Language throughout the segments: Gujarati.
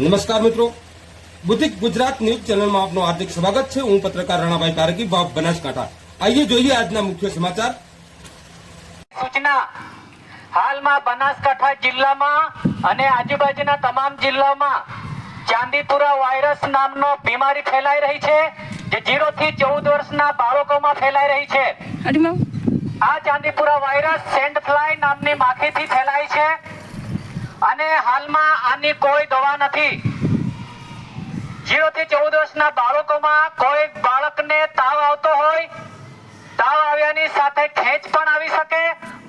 નમસ્કાર મિત્રો. બુદ્ધિક ગુજરાત ન્યૂઝ ચેનલમાં આપનું હાર્દિક સ્વાગત છે. હું પત્રકાર રાણાભાઈ તારકી બાપ બનાસકાંઠા. આઈએ જોઈએ આજના મુખ્ય સમાચાર. સૂચના. હાલમાં બનાસકાંઠા જિલ્લામાં અને આજુબાજુના તમામ જિલ્લામાં ચાંદીપુરા વાયરસ નામનો બીમારી ફેલાઈ રહી છે જે જીરો થી ચૌદ વર્ષના બાળકોમાં ફેલાઈ રહી છે. આ ચાંદીપુરા વાયરસ સેન્ડ ફ્લાય નામની માખીથી ફેલાય છે. અને હાલમાં આની કોઈ દવા નથી. જીરો થી ચૌદ વર્ષના બાળકોમાં કોઈ બાળકને તાવ આવતો હોય, તાવ આવ્યાની સાથે ખેંચ પણ આવી શકે,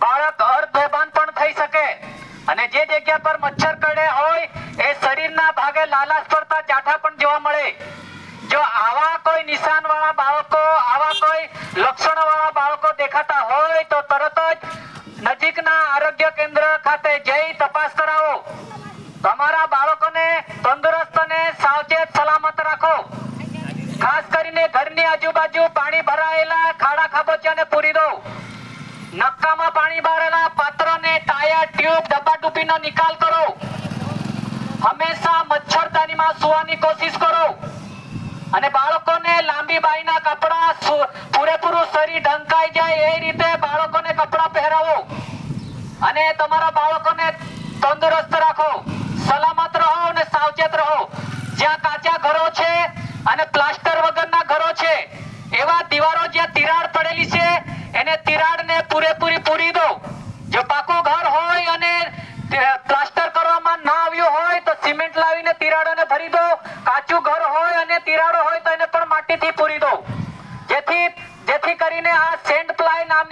બાળક અર્ધ પણ થઈ શકે. અને જે જગ્યા પર મચ્છર કરડે હોય, એ શરીરના ભાગે લાલાશ પડતા ચાઠા પણ જોવા મળે. જો આવા કોઈ નિશાન વાળા બાળકો, આવા કોઈ લક્ષણો વાળા બાળકો દેખાતા હોય, તો તરત જ નજીકના આરોગ્ય કેન્દ્ર ખાતે જઈ તપાસ કરાવો તમારા બાળકોને તંદુરસ્ત અને સલામત રાખો. ખાસ કરીને ઘરની આજુબાજુ પાણી ભરાયેલા ખાડા ખાબોચિયાને પૂરી દો. નક્કામાં પાણી ભરેલા પાત્રને ટાયર, ટ્યુબ, ડબ્બા ડૂબીનો નિકાલ કરો. હંમેશા મચ્છરદાનીમાં સુવાની કોશિશ કરો. અને બાળકોને લાંબી બાઈના કપડા પૂરેપૂરું શરીર ઢંકાઈ જાય એ રીતે બાળકોને કપડા પહેરાવો. અને તમારા બાળકોને તંદુરસ્ત રાખો. કાચા ઘરો છે અને પ્લાસ્ટર વગરના ઘરો છે. એવા દીવારો જ્યાં તિરાડ પડેલી છે, એને તિરાડને પૂરેપૂરી પૂરી દો જો પાકું ઘર હોય અને પ્લાસ્ટર કરવામાં ના આવ્યો હોય તો સિમેન્ટ લાવીને તિરાડોને ભરી દો કાચું ઘર હોય અને તિરાડો હોય તો એને પણ માટીથી પૂરી દો જેથી જેથી કરીને આ સેન્ટ પ્લાય નામની